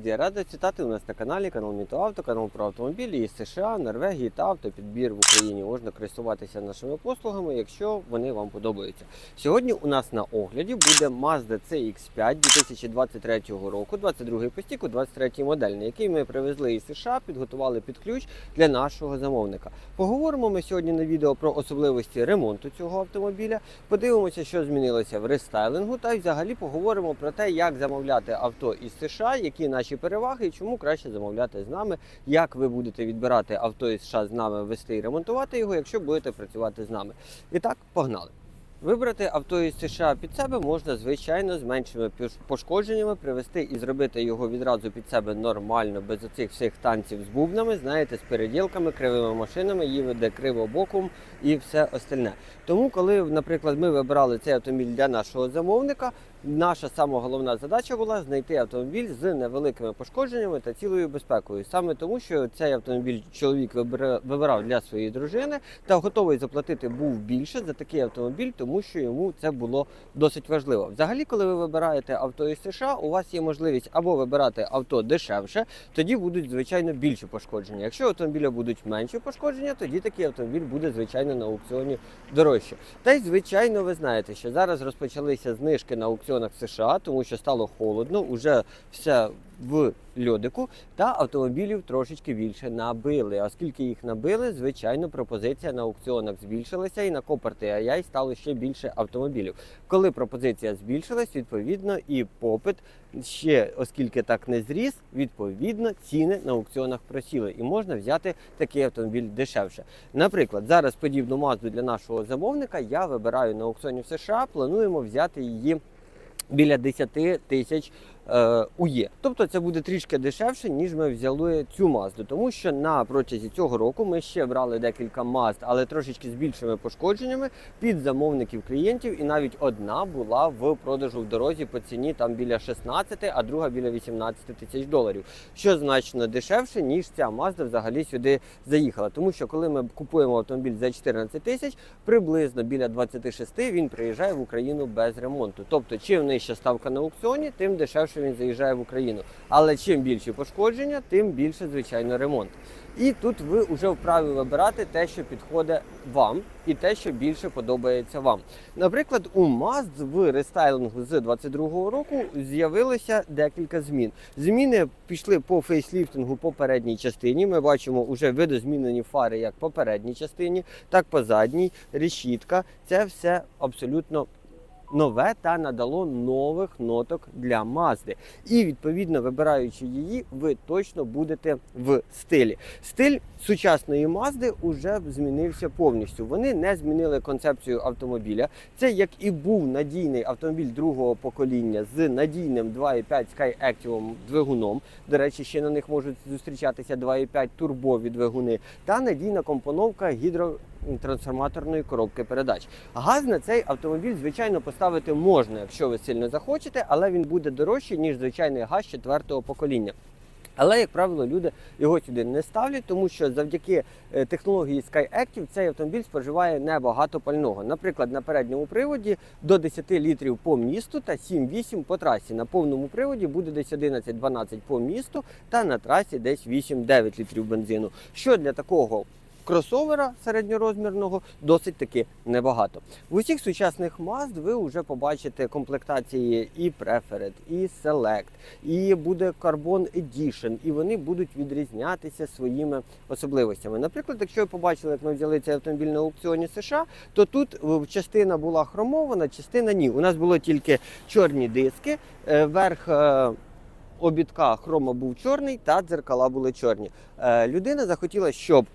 Друзі, радий вітати у нас на каналі канал Мітоавто, канал про автомобілі із США, Норвегії та автопідбір в Україні. Можна користуватися нашими послугами, якщо вони вам подобаються. Сьогодні у нас на огляді буде Mazda CX5 2023 року, 22 по стіку, 23 модельний, який ми привезли із США, підготували під ключ для нашого замовника. Поговоримо ми сьогодні на відео про особливості ремонту цього автомобіля. Подивимося, що змінилося в рестайлингу, та й взагалі поговоримо про те, як замовляти авто із США, які наші переваги і чому краще замовляти з нами, як ви будете відбирати авто із США з нами, вести і ремонтувати його, якщо будете працювати з нами. І так, погнали. Вибрати авто із США під себе можна, звичайно, з меншими пошкодженнями, привести і зробити його відразу під себе нормально, без оцих всіх танців з бубнами, знаєте, з переділками, кривими машинами, їде криво боком і все остальне. Тому, коли, наприклад, ми вибирали цей автомобіль для нашого замовника, наша сама головна задача була знайти автомобіль з невеликими пошкодженнями та цілою безпекою. Саме тому, що цей автомобіль чоловік вибира- вибирав для своєї дружини та готовий заплатити був більше за такий автомобіль, тому що йому це було досить важливо. Взагалі, коли ви вибираєте авто із США, у вас є можливість або вибирати авто дешевше, тоді будуть звичайно більші пошкодження. Якщо автомобіля будуть менші пошкодження, тоді такий автомобіль буде звичайно на аукціоні дорожче. Та й звичайно, ви знаєте, що зараз розпочалися знижки на аукціонах США, тому що стало холодно, уже все в льодику, та автомобілів трошечки більше набили. Оскільки їх набили, звичайно, пропозиція на аукціонах збільшилася і на Копарти AI стало ще більше автомобілів. Коли пропозиція збільшилась, відповідно і попит ще, оскільки так не зріс, відповідно ціни на аукціонах просіли, і можна взяти такий автомобіль дешевше. Наприклад, зараз подібну мазду для нашого замовника я вибираю на аукціоні в США. Плануємо взяти її біля 10 тисяч УЄ. Тобто це буде трішки дешевше, ніж ми взяли цю мазду. Тому що на протязі цього року ми ще брали декілька мазд, але трошечки з більшими пошкодженнями під замовників клієнтів, і навіть одна була в продажу в дорозі по ціні там біля 16, а друга біля 18 тисяч доларів. Що значно дешевше, ніж ця мазда взагалі сюди заїхала. Тому що коли ми купуємо автомобіль за 14 тисяч, приблизно біля 26 він приїжджає в Україну без ремонту. Тобто, чим нижча ставка на аукціоні, тим дешевше він заїжджає в Україну. Але чим більші пошкодження, тим більше, звичайно, ремонт. І тут ви вже вправі вибирати те, що підходить вам, і те, що більше подобається вам. Наприклад, у Mazd в рестайлингу з 22-го року з'явилося декілька змін. Зміни пішли по фейсліфтингу по передній частині. Ми бачимо вже видозмінені фари як по передній частині, так по задній, решітка. Це все абсолютно нове та надало нових ноток для Мазди. І відповідно, вибираючи її, ви точно будете в стилі. Стиль сучасної Мазди вже змінився повністю. Вони не змінили концепцію автомобіля. Це як і був надійний автомобіль другого покоління з надійним 2.5 SkyActiv двигуном. До речі, ще на них можуть зустрічатися 2.5 турбові двигуни та надійна компоновка гідро трансформаторної коробки передач. Газ на цей автомобіль, звичайно, поставити можна, якщо ви сильно захочете, але він буде дорожчий, ніж звичайний газ четвертого покоління. Але, як правило, люди його сюди не ставлять, тому що завдяки е, технології SkyActiv цей автомобіль споживає небагато пального. Наприклад, на передньому приводі до 10 літрів по місту та 7-8 по трасі. На повному приводі буде десь 11-12 по місту та на трасі десь 8-9 літрів бензину. Що для такого кросовера середньорозмірного досить таки небагато. В усіх сучасних Mazd ви вже побачите комплектації і Preferred, і Select, і буде Carbon Edition, і вони будуть відрізнятися своїми особливостями. Наприклад, якщо ви побачили, як ми взяли цей автомобіль на аукціоні США, то тут е, частина була хромована, частина ні. У нас було тільки чорні диски, е, верх. е, Обідка хрома був чорний та дзеркала були чорні. Людина захотіла, щоб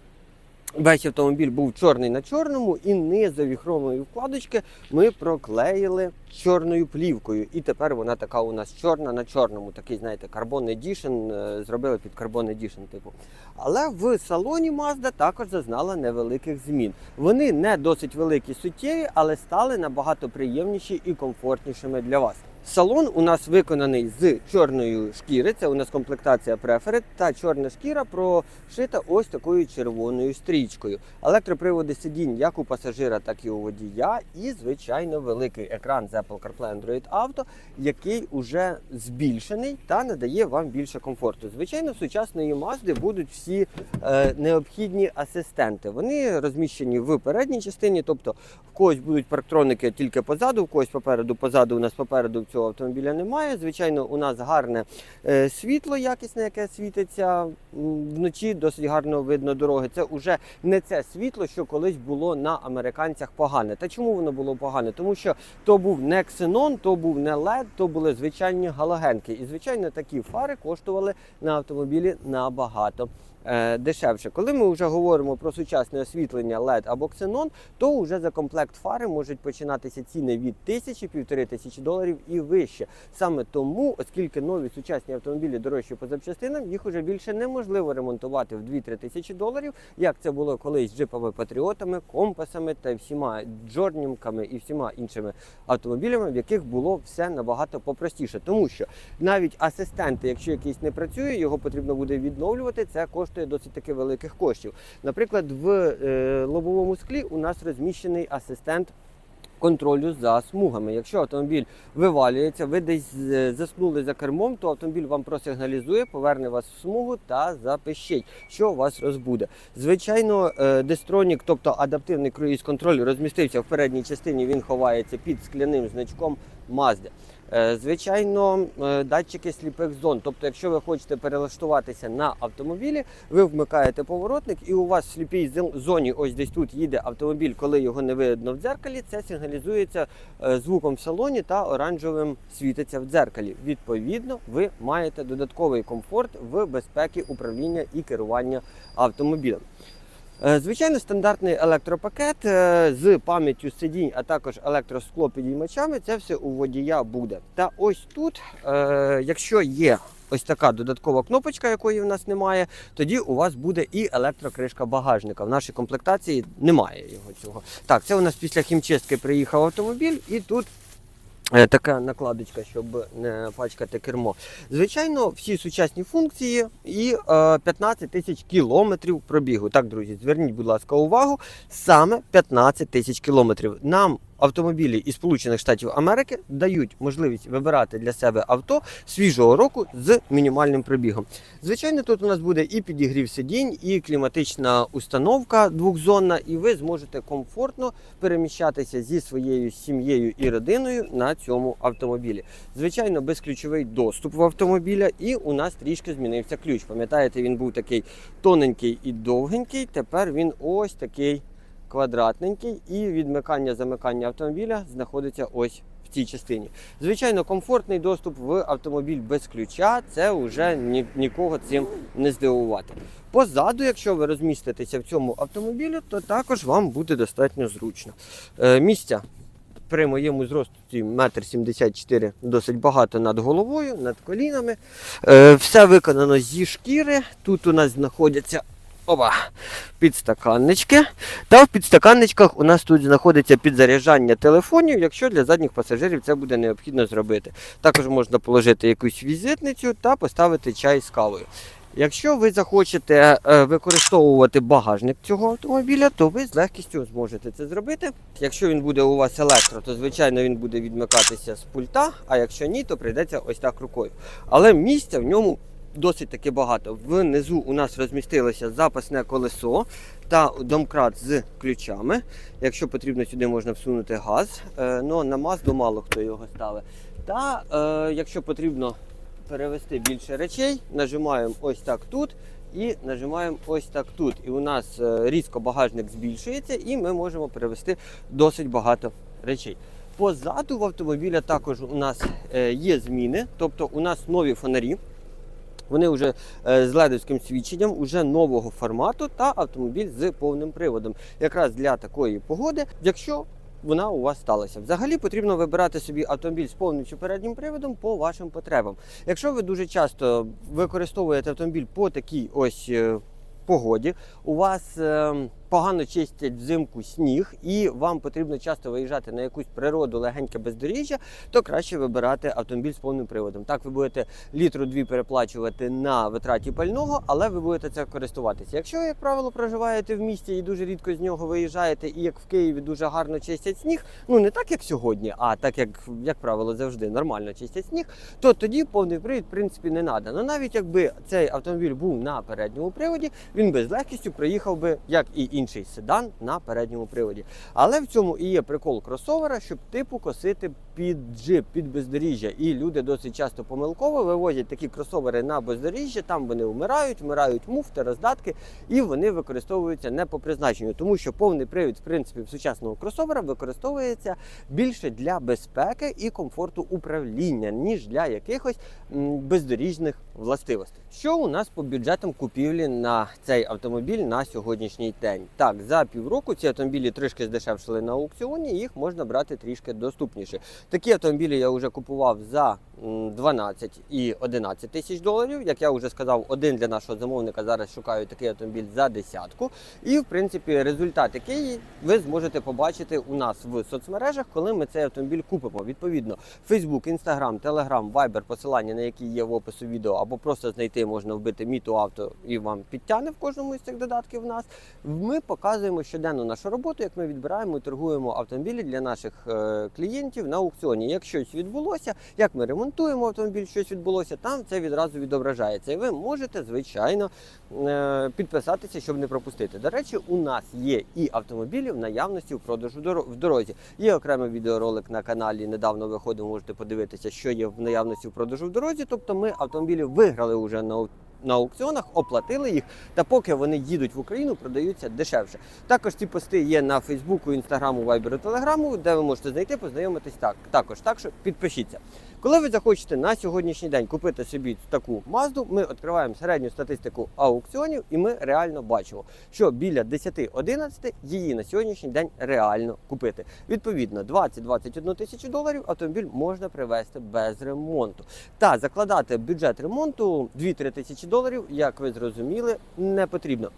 Весь автомобіль був чорний на чорному, і низові хромові вкладочки ми проклеїли чорною плівкою. І тепер вона така у нас чорна на чорному. Такий, знаєте, Carbon Edition, е, зробили під Carbon Edition типу. Але в салоні Mazda також зазнала невеликих змін. Вони не досить великі суттєві, але стали набагато приємніші і комфортнішими для вас. Салон у нас виконаний з чорної шкіри. Це у нас комплектація преферет. Та чорна шкіра прошита ось такою червоною стрічкою. Електроприводи сидінь як у пасажира, так і у водія. І, звичайно, великий екран з Apple CarPlay Android Auto, який уже збільшений та надає вам більше комфорту. Звичайно, в сучасної Mazda будуть всі е, необхідні асистенти. Вони розміщені в передній частині, тобто в когось будуть парктроники тільки позаду, в когось попереду, позаду. У нас попереду цього автомобіля немає. Звичайно, у нас гарне е, світло якісне, яке світиться вночі, досить гарно видно дороги. Це вже не це світло, що колись було на американцях погане. Та чому воно було погане? Тому що то був не ксенон, то був не LED, то були звичайні галогенки. І звичайно, такі фари коштували на автомобілі набагато. Е, Дешевше, коли ми вже говоримо про сучасне освітлення LED або ксенон, то вже за комплект фари можуть починатися ціни від тисячі півтори тисячі доларів і вище. Саме тому, оскільки нові сучасні автомобілі дорожчі по запчастинам, їх уже більше неможливо ремонтувати в 2-3 тисячі доларів, як це було колись з джипами патріотами, компасами та всіма джорнімками і всіма іншими автомобілями, в яких було все набагато попростіше. Тому що навіть асистенти, якщо якийсь не працює, його потрібно буде відновлювати. Це коштує досить таки великих коштів. Наприклад, в е, лобовому склі у нас розміщений асистент. Контролю за смугами. Якщо автомобіль вивалюється, ви десь е, заснули за кермом, то автомобіль вам просигналізує, поверне вас в смугу та запищить, що вас розбуде. Звичайно, е, дестронік, тобто адаптивний круїз контроль, розмістився в передній частині. Він ховається під скляним значком Mazda. Е, Звичайно, е, датчики сліпих зон. Тобто, якщо ви хочете перелаштуватися на автомобілі, ви вмикаєте поворотник, і у вас в сліпій зон- зоні, ось десь тут їде автомобіль, коли його не видно в дзеркалі, це сигналізується е, звуком в салоні та оранжевим світиться в дзеркалі. Відповідно, ви маєте додатковий комфорт в безпеці управління і керування автомобілем. Е, Звичайно, стандартний електропакет е, з пам'яттю сидінь, а також електросклопідіймачами, це все у водія буде. Та ось тут, е, якщо є ось така додаткова кнопочка, якої в нас немає, тоді у вас буде і електрокришка багажника. В нашій комплектації немає його цього. Так, це у нас після хімчистки приїхав автомобіль, і тут Така накладочка, щоб не пачкати кермо. Звичайно, всі сучасні функції і е, 15 тисяч кілометрів пробігу. Так, друзі, зверніть, будь ласка, увагу. Саме 15 тисяч кілометрів. Нам автомобілі із Сполучених Штатів Америки дають можливість вибирати для себе авто свіжого року з мінімальним пробігом. Звичайно, тут у нас буде і підігрів сидінь, і кліматична установка двохзонна, і ви зможете комфортно переміщатися зі своєю сім'єю і родиною на цьому автомобілі. Звичайно, безключовий доступ в автомобіля, і у нас трішки змінився ключ. Пам'ятаєте, він був такий тоненький і довгенький. Тепер він ось такий квадратненький, і відмикання замикання автомобіля знаходиться ось. В цій частині. Звичайно, комфортний доступ в автомобіль без ключа це вже ні, нікого цим не здивувати. Позаду, якщо ви розміститеся в цьому автомобілі, то також вам буде достатньо зручно. Е, місця при моєму зрості 1,74 м досить багато над головою, над колінами. Е, все виконано зі шкіри. Тут у нас знаходяться оба, підстаканнички. Та в підстаканничках у нас тут знаходиться підзаряджання телефонів, якщо для задніх пасажирів це буде необхідно зробити. Також можна положити якусь візитницю та поставити чай з кавою. Якщо ви захочете е, використовувати багажник цього автомобіля, то ви з легкістю зможете це зробити. Якщо він буде у вас електро, то звичайно він буде відмикатися з пульта, а якщо ні, то прийдеться ось так рукою. Але місця в ньому досить таки багато. Внизу у нас розмістилося запасне колесо та домкрат з ключами. Якщо потрібно, сюди можна всунути газ. Е, Ну на Мазду мало хто його ставить. Та е, якщо потрібно перевести більше речей, нажимаємо ось так тут і нажимаємо ось так тут. І у нас е, різко багажник збільшується, і ми можемо перевести досить багато речей. Позаду в автомобіля також у нас е, є зміни, тобто у нас нові фонарі. Вони вже е, з ледовським свідченням, уже нового формату та автомобіль з повним приводом. Якраз для такої погоди, якщо вона у вас сталася. Взагалі потрібно вибирати собі автомобіль з повністю переднім приводом по вашим потребам. Якщо ви дуже часто використовуєте автомобіль по такій ось е, погоді, у вас е, погано чистять взимку сніг, і вам потрібно часто виїжджати на якусь природу легеньке бездоріжжя, то краще вибирати автомобіль з повним приводом. Так ви будете літру дві переплачувати на витраті пального, але ви будете це користуватися. Якщо, ви, як правило, проживаєте в місті і дуже рідко з нього виїжджаєте, і як в Києві дуже гарно чистять сніг, ну не так як сьогодні, а так як, як правило, завжди нормально чистять сніг, то тоді повний привід в принципі не треба. Ну навіть якби цей автомобіль був на передньому приводі, він би з легкістю проїхав би, як і інший седан, на передньому приводі. Але в цьому і є прикол кросовера, щоб типу косити під джип, під бездоріжжя. І люди досить часто помилково вивозять такі кросовери на бездоріжжя, там вони вмирають, вмирають муфти, роздатки, і вони використовуються не по призначенню, тому що повний привід, в принципі, сучасного кросовера використовується більше для безпеки і комфорту управління, ніж для якихось бездоріжних властивостей. Що у нас по бюджетам купівлі на цей автомобіль на сьогоднішній день? Так, за півроку ці автомобілі трішки здешевшили на аукціоні, їх можна брати трішки доступніше. Такі автомобілі я вже купував за 12 і 11 тисяч доларів. Як я вже сказав, один для нашого замовника зараз шукаю такий автомобіль за десятку. І в принципі результат, який ви зможете побачити у нас в соцмережах, коли ми цей автомобіль купимо. Відповідно, Facebook, Instagram, Telegram, Viber, посилання на які є в опису відео, або просто знайти можна вбити міту авто і вам підтягне в кожному із цих додатків. В нас ми показуємо щоденно нашу роботу, як ми відбираємо і торгуємо автомобілі для наших е, клієнтів на аукціоні. Як щось відбулося, як ми ремонтуємо автомобіль, щось відбулося, там це відразу відображається. І ви можете, звичайно, е, підписатися, щоб не пропустити. До речі, у нас є і автомобілі в наявності в продажу в дорозі. Є окремий відеоролик на каналі. Недавно виходив, можете подивитися, що є в наявності в продажу в дорозі. Тобто ми автомобілі виграли вже на на аукціонах, оплатили їх, та поки вони їдуть в Україну, продаються дешевше. Також ці пости є на Фейсбуку, Інстаграму, Вайберу, Телеграму, де ви можете знайти, познайомитись так. Також так що підпишіться. Коли ви захочете на сьогоднішній день купити собі таку мазду, ми відкриваємо середню статистику аукціонів, і ми реально бачимо, що біля 10-11 її на сьогоднішній день реально купити. Відповідно, 20-21 тисячу доларів автомобіль можна привезти без ремонту. Та закладати бюджет ремонту 2-3 тисячі доларів, як ви зрозуміли, не потрібно.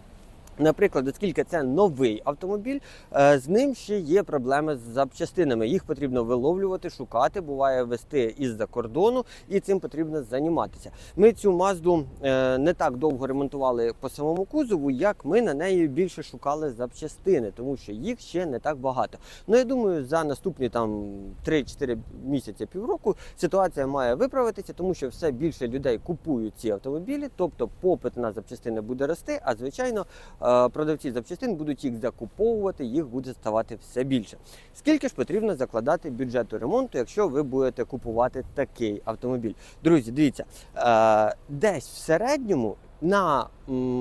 Наприклад, оскільки це новий автомобіль, е, з ним ще є проблеми з запчастинами. Їх потрібно виловлювати, шукати, буває вести із-за кордону, і цим потрібно займатися. Ми цю мазду е, не так довго ремонтували по самому кузову, як ми на неї більше шукали запчастини, тому що їх ще не так багато. Ну я думаю, за наступні там 3-4 місяці півроку ситуація має виправитися, тому що все більше людей купують ці автомобілі, тобто попит на запчастини буде рости, а звичайно. Е, Продавці запчастин будуть їх закуповувати, їх буде ставати все більше. Скільки ж потрібно закладати бюджету ремонту, якщо ви будете купувати такий автомобіль? Друзі, дивіться, е, десь в середньому на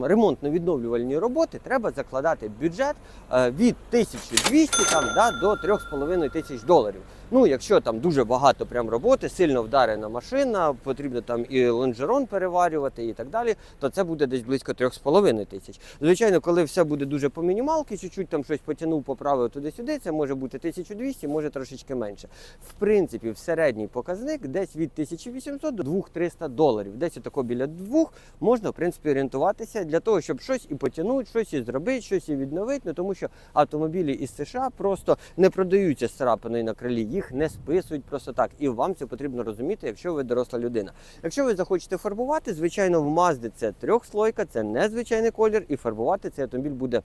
ремонтно-відновлювальні роботи треба закладати бюджет е, від 1200 там, да, до 3,5 тисяч доларів. Ну, якщо там дуже багато прям роботи, сильно вдарена машина, потрібно там і лонжерон переварювати і так далі, то це буде десь близько 3,5 тисяч. Звичайно, коли все буде дуже по мінімалки, чуть-чуть там щось потягнув, поправив туди-сюди, це може бути 1200, може трошечки менше. В принципі, в середній показник десь від 1800 до 2300 доларів. Десь отако біля двох можна, в принципі, орієнтуватися для того, щоб щось і потягнути, щось і зробити, щось і відновити. Ну, тому що автомобілі із США просто не продаються з на крилі, їх не списують просто так. І вам це потрібно розуміти, якщо ви доросла людина. Якщо ви захочете фарбувати, звичайно, в Мазди це трьохслойка, це незвичайний колір, і фарбувати цей автомобіль буде.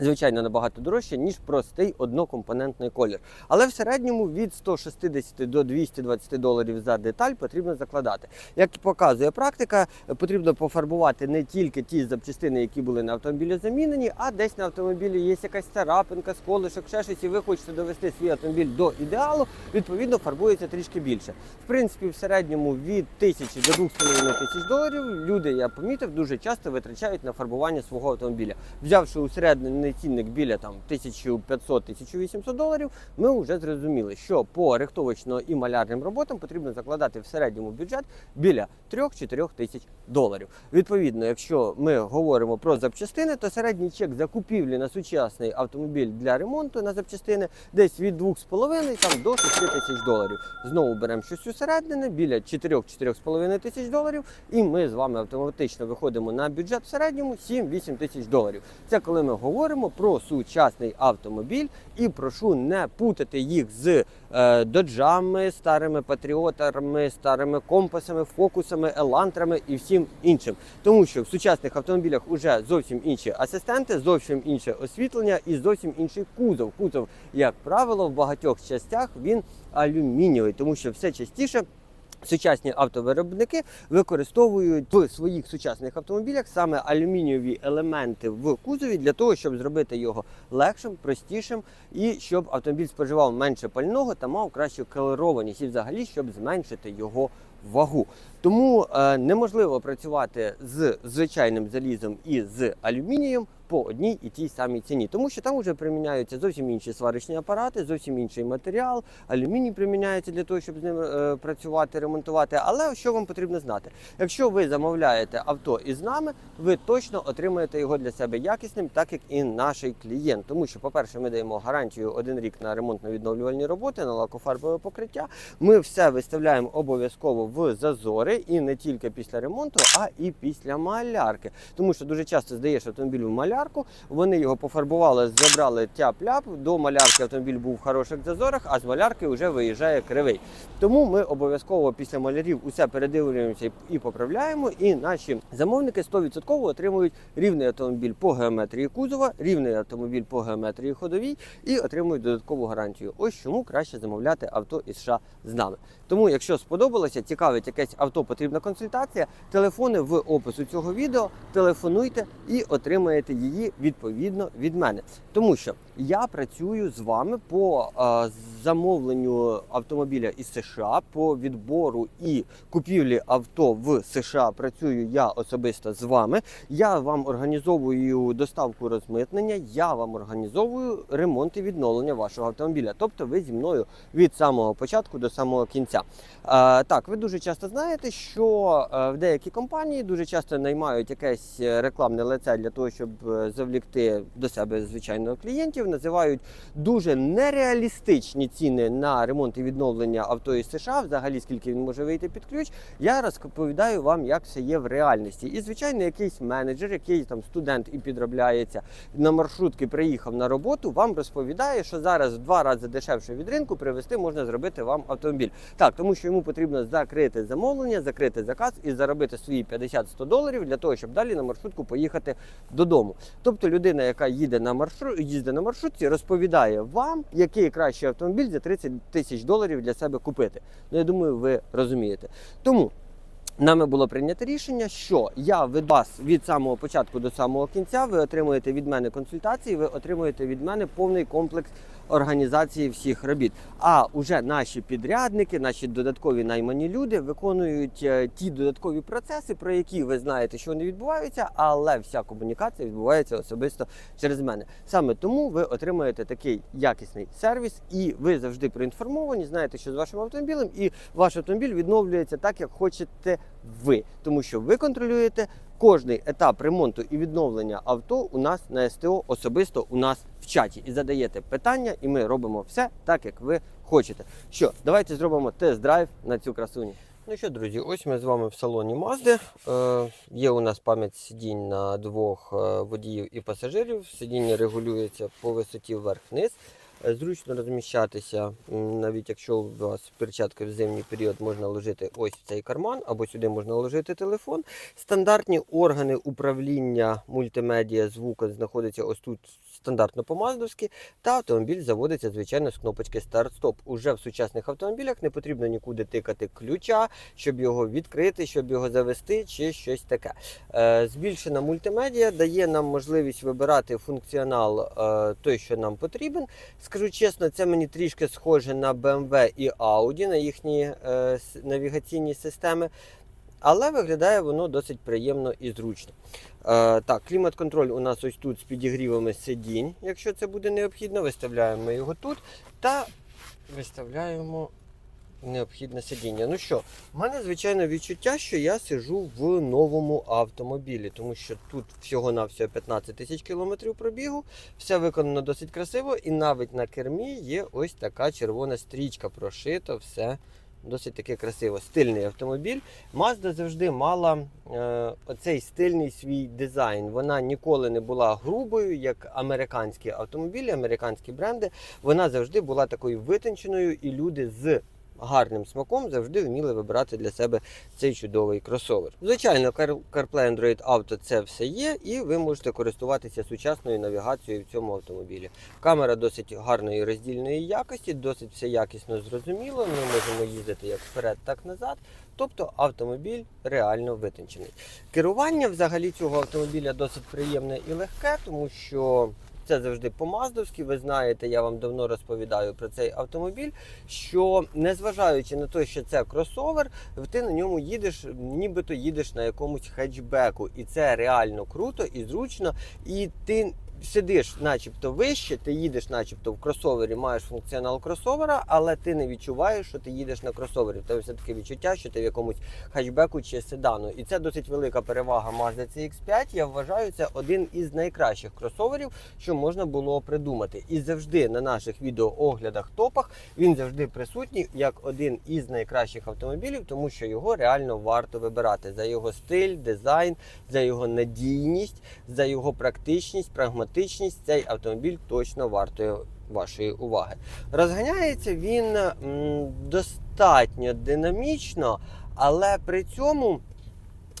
Звичайно, набагато дорожче, ніж простий однокомпонентний колір. Але в середньому від 160 до 220 доларів за деталь потрібно закладати. Як показує практика, потрібно пофарбувати не тільки ті запчастини, які були на автомобілі замінені, а десь на автомобілі є якась царапинка, сколишок, ще щось, і ви хочете довести свій автомобіль до ідеалу, відповідно фарбується трішки більше. В принципі, в середньому від 1000 до 2,5 тисяч доларів люди, я помітив, дуже часто витрачають на фарбування свого автомобіля. Взявши усереднений цінник біля там 1500-1800 доларів, ми вже зрозуміли, що по рихтовочно і малярним роботам потрібно закладати в середньому бюджет біля 3-4 тисяч доларів. Відповідно, якщо ми говоримо про запчастини, то середній чек закупівлі на сучасний автомобіль для ремонту на запчастини десь від 2,5 до 6 тисяч доларів. Знову беремо щось усередине біля 4-4,5 тисяч доларів, і ми з вами автоматично виходимо на бюджет в середньому 7-8 тисяч доларів. Це коли ми говоримо поговоримо про сучасний автомобіль і прошу не путати їх з е, доджами, старими патріотами, старими компасами, фокусами, елантрами і всім іншим. Тому що в сучасних автомобілях вже зовсім інші асистенти, зовсім інше освітлення і зовсім інший кузов. Кузов, як правило, в багатьох частях він алюмінієвий, тому що все частіше. Сучасні автовиробники використовують в своїх сучасних автомобілях саме алюмінієві елементи в кузові для того, щоб зробити його легшим, простішим і щоб автомобіль споживав менше пального та мав кращу керованість і взагалі щоб зменшити його вагу. Тому е, неможливо працювати з звичайним залізом і з алюмінієм по одній і тій самій ціні, тому що там вже приміняються зовсім інші сварочні апарати, зовсім інший матеріал. Алюміній приміняється для того, щоб з ним е, працювати, ремонтувати. Але що вам потрібно знати? Якщо ви замовляєте авто із нами, ви точно отримаєте його для себе якісним, так як і наш клієнт. Тому що, по-перше, ми даємо гарантію один рік на ремонтно-відновлювальні роботи, на лакофарбове покриття. Ми все виставляємо обов'язково в зазори і не тільки після ремонту, а і після малярки. Тому що дуже часто здаєш автомобіль в малярку, вони його пофарбували, забрали тяп-ляп. До малярки автомобіль був в хороших зазорах, а з малярки вже виїжджає кривий. Тому ми обов'язково після малярів усе передивлюємося і поправляємо. І наші замовники 100% отримують рівний автомобіль по геометрії кузова, рівний автомобіль по геометрії ходовій і отримують додаткову гарантію. Ось чому краще замовляти авто із США з нами. Тому, якщо сподобалося, цікавить якесь авто, потрібна консультація, телефони в опису цього відео, телефонуйте і отримаєте її відповідно від мене. Тому що я працюю з вами по е, замовленню автомобіля із США, по відбору і купівлі авто в США. Працюю я особисто з вами. Я вам організовую доставку розмитнення, я вам організовую ремонт і відновлення вашого автомобіля. Тобто ви зі мною від самого початку до самого кінця. Е, так, ви дуже часто знаєте, що е, в деякі компанії дуже часто наймають якесь рекламне лице для того, щоб е, завлікти до себе звичайно клієнтів, називають дуже нереалістичні ціни на ремонт і відновлення авто із США, взагалі скільки він може вийти під ключ. Я розповідаю вам, як все є в реальності. І звичайно, якийсь менеджер, який там студент і підробляється на маршрутки, приїхав на роботу, вам розповідає, що зараз в два рази дешевше від ринку привезти можна зробити вам автомобіль. Так, тому що йому потрібно закрити замовлення, закрити заказ і заробити свої 50-100 доларів для того, щоб далі на маршрутку поїхати додому. Тобто людина, яка їде на маршрут, їздить на маршрутці, розповідає вам, який кращий автомобіль за 30 тисяч доларів для себе купити. Ну, я думаю, ви розумієте. Тому. Нами було прийнято рішення, що я від вас від самого початку до самого кінця ви отримуєте від мене консультації, ви отримуєте від мене повний комплекс організації всіх робіт. А уже наші підрядники, наші додаткові наймані люди виконують е, ті додаткові процеси, про які ви знаєте, що вони відбуваються, але вся комунікація відбувається особисто через мене. Саме тому ви отримаєте такий якісний сервіс, і ви завжди проінформовані, знаєте, що з вашим автомобілем, і ваш автомобіль відновлюється так, як хочете ви, тому що ви контролюєте кожний етап ремонту і відновлення авто у нас на СТО особисто у нас в чаті і задаєте питання, і ми робимо все так, як ви хочете. Що, давайте зробимо тест-драйв на цю красуню. Ну що, друзі, ось ми з вами в салоні Мазди. Е, є у нас пам'ять сидінь на двох е, водіїв і пасажирів. Сидіння регулюється по висоті вверх-вниз. Зручно розміщатися, навіть якщо у вас перчатки в зимній період можна ложити ось в цей карман, або сюди можна ложити телефон. Стандартні органи управління мультимедіа звуку знаходяться ось тут стандартно по-маздовськи, та автомобіль заводиться, звичайно, з кнопочки старт-стоп. Уже в сучасних автомобілях не потрібно нікуди тикати ключа, щоб його відкрити, щоб його завести, чи щось таке. Е, Збільшена мультимедіа дає нам можливість вибирати функціонал е, той, що нам потрібен. Скажу чесно, це мені трішки схоже на BMW і Audi, на їхні е, навігаційні системи. Але виглядає воно досить приємно і зручно. Е, так, клімат-контроль у нас ось тут з підігрівами сидінь, якщо це буде необхідно, виставляємо його тут та виставляємо необхідне сидіння. Ну що, в мене звичайно відчуття, що я сиджу в новому автомобілі, тому що тут всього-навсього 15 тисяч кілометрів пробігу, все виконано досить красиво, і навіть на кермі є ось така червона стрічка, прошито все досить таки красиво, стильний автомобіль. Mazda завжди мала е, оцей стильний свій дизайн. Вона ніколи не була грубою, як американські автомобілі, американські бренди. Вона завжди була такою витонченою, і люди з гарним смаком завжди вміли вибирати для себе цей чудовий кросовер. Звичайно, CarPlay Android Auto це все є, і ви можете користуватися сучасною навігацією в цьому автомобілі. Камера досить гарної роздільної якості, досить все якісно зрозуміло. Ми можемо їздити як вперед, так і назад. Тобто автомобіль реально витончений. Керування взагалі цього автомобіля досить приємне і легке, тому що це завжди по-маздовськи. Ви знаєте, я вам давно розповідаю про цей автомобіль. Що незважаючи на те, що це кросовер, ти на ньому їдеш, нібито їдеш на якомусь хетчбеку, і це реально круто і зручно. І ти сидиш, начебто вище, ти їдеш, начебто в кросовері, маєш функціонал кросовера, але ти не відчуваєш, що ти їдеш на кросовері. Тебе все таке відчуття, що ти в якомусь хетчбеку чи седану. І це досить велика перевага Mazda CX-5. Я вважаю, це один із найкращих кросоверів, що можна було придумати. І завжди на наших відеооглядах топах він завжди присутній як один із найкращих автомобілів, тому що його реально варто вибирати за його стиль, дизайн, за його надійність, за його практичність, прагматичність. Цей автомобіль точно вартує вашої уваги. Розганяється він достатньо динамічно, але при цьому.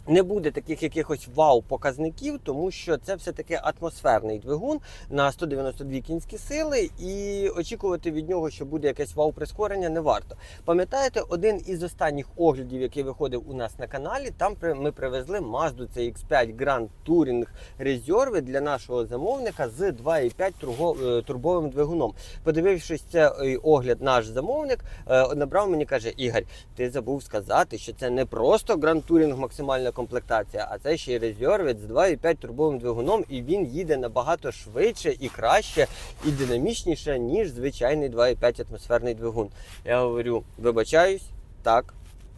Не буде таких якихось вау-показників, тому що це все-таки атмосферний двигун на 192 кінські сили, і очікувати від нього, що буде якесь вау-прискорення, не варто. Пам'ятаєте, один із останніх оглядів, який виходив у нас на каналі, там ми привезли Mazda CX-5 Grand Touring Reserve для нашого замовника з 2,5 е, турбовим двигуном. Подивившись цей огляд, наш замовник е, набрав мені каже: Ігор, ти забув сказати, що це не просто Grand Touring максимальна комплектація, а це ще й резервець з 2,5 турбовим двигуном, і він їде набагато швидше і краще, і динамічніше, ніж звичайний 2,5 атмосферний двигун. Я говорю, вибачаюсь, так.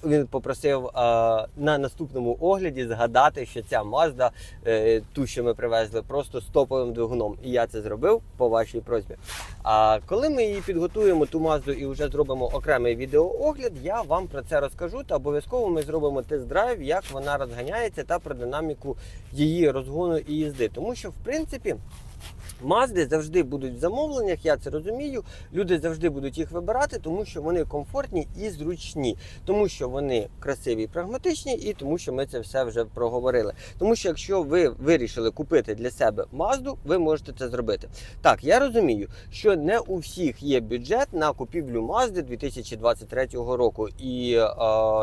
Він попросив на наступному огляді згадати, що ця Mazda, е, ту, що ми привезли, просто з топовим двигуном. І я це зробив по вашій просьбі. А коли ми її підготуємо, ту Mazda і вже зробимо окремий відеоогляд, я вам про це розкажу. Та обов'язково ми зробимо тест-драйв, як вона розганяється, та про динаміку її розгону і їзди. Тому що, в принципі. Мазди завжди будуть в замовленнях, я це розумію. Люди завжди будуть їх вибирати, тому що вони комфортні і зручні, тому що вони красиві і прагматичні, і тому що ми це все вже проговорили. Тому що якщо ви вирішили купити для себе Мазду, ви можете це зробити. Так, я розумію, що не у всіх є бюджет на купівлю Мазди 2023 року, і е,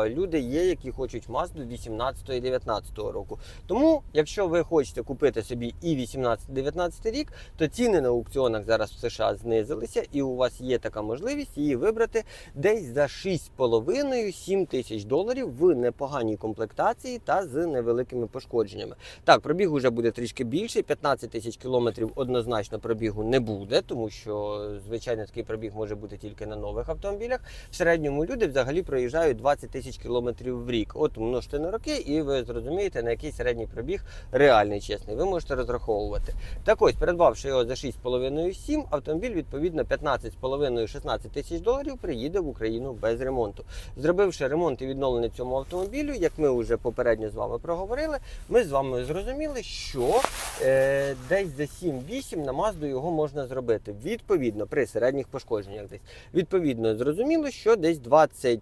люди є, які хочуть Мазду 18 і 19 року. Тому, якщо ви хочете купити собі і 18-19 рік, то ціни на аукціонах зараз в США знизилися, і у вас є така можливість її вибрати десь за 6,5-7 тисяч доларів в непоганій комплектації та з невеликими пошкодженнями. Так, пробіг уже буде трішки більший, 15 тисяч кілометрів однозначно пробігу не буде, тому що звичайно такий пробіг може бути тільки на нових автомобілях. В середньому люди взагалі проїжджають 20 тисяч кілометрів в рік. От множте на роки, і ви зрозумієте, на який середній пробіг реальний чесний. Ви можете розраховувати. Так ось, придбавши його за 6,5-7, автомобіль відповідно 15,5-16 тисяч доларів приїде в Україну без ремонту. Зробивши ремонт і відновлення цьому автомобілю, як ми вже попередньо з вами проговорили, ми з вами зрозуміли, що е, десь за 7-8 на Мазду його можна зробити. Відповідно, при середніх пошкодженнях десь. Відповідно, зрозуміло, що десь 22-24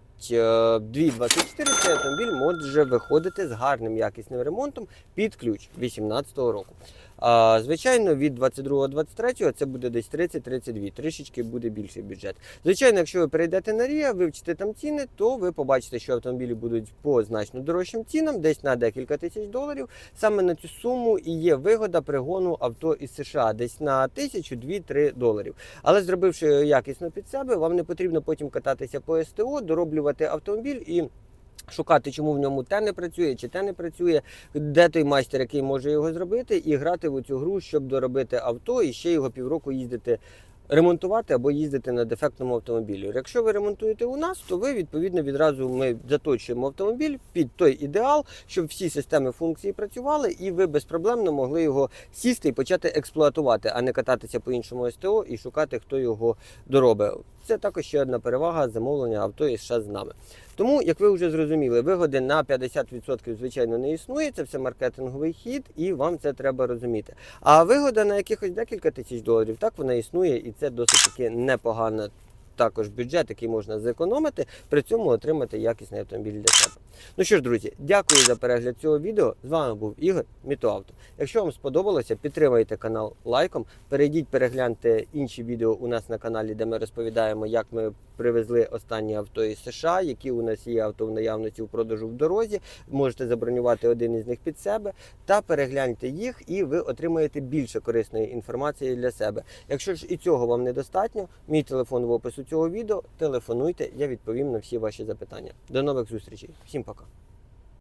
цей автомобіль може виходити з гарним якісним ремонтом під ключ 2018 року. А, звичайно, від 22-23 це буде десь 30-32, трішечки буде більший бюджет. Звичайно, якщо ви перейдете на Рія, вивчите там ціни, то ви побачите, що автомобілі будуть по значно дорожчим цінам, десь на декілька тисяч доларів. Саме на цю суму і є вигода пригону авто із США, десь на тисячу, дві-три доларів. Але зробивши якісно під себе, вам не потрібно потім кататися по СТО, дороблювати автомобіль і. Шукати, чому в ньому те не працює, чи те не працює, де той майстер, який може його зробити, і грати в цю гру, щоб доробити авто і ще його півроку їздити. Ремонтувати або їздити на дефектному автомобілі. Якщо ви ремонтуєте у нас, то ви відповідно відразу ми заточуємо автомобіль під той ідеал, щоб всі системи функції працювали, і ви безпроблемно могли його сісти і почати експлуатувати, а не кататися по іншому СТО і шукати, хто його доробить. Це також ще одна перевага замовлення авто і США з нами. Тому, як ви вже зрозуміли, вигоди на 50% звичайно не існує. Це все маркетинговий хід, і вам це треба розуміти. А вигода на якихось декілька тисяч доларів, так вона існує, і це досить таки непогана. Також бюджет, який можна зекономити, при цьому отримати якісний автомобіль для себе. Ну що ж, друзі, дякую за перегляд цього відео. З вами був Ігор Мітоавто. Якщо вам сподобалося, підтримайте канал лайком. Перейдіть, перегляньте інші відео у нас на каналі, де ми розповідаємо, як ми привезли останні авто із США, які у нас є авто в наявності в продажу в дорозі. Можете забронювати один із них під себе та перегляньте їх, і ви отримаєте більше корисної інформації для себе. Якщо ж і цього вам недостатньо, мій телефон в опису цього відео. Телефонуйте, я відповім на всі ваші запитання. До нових зустрічей. Всім пока.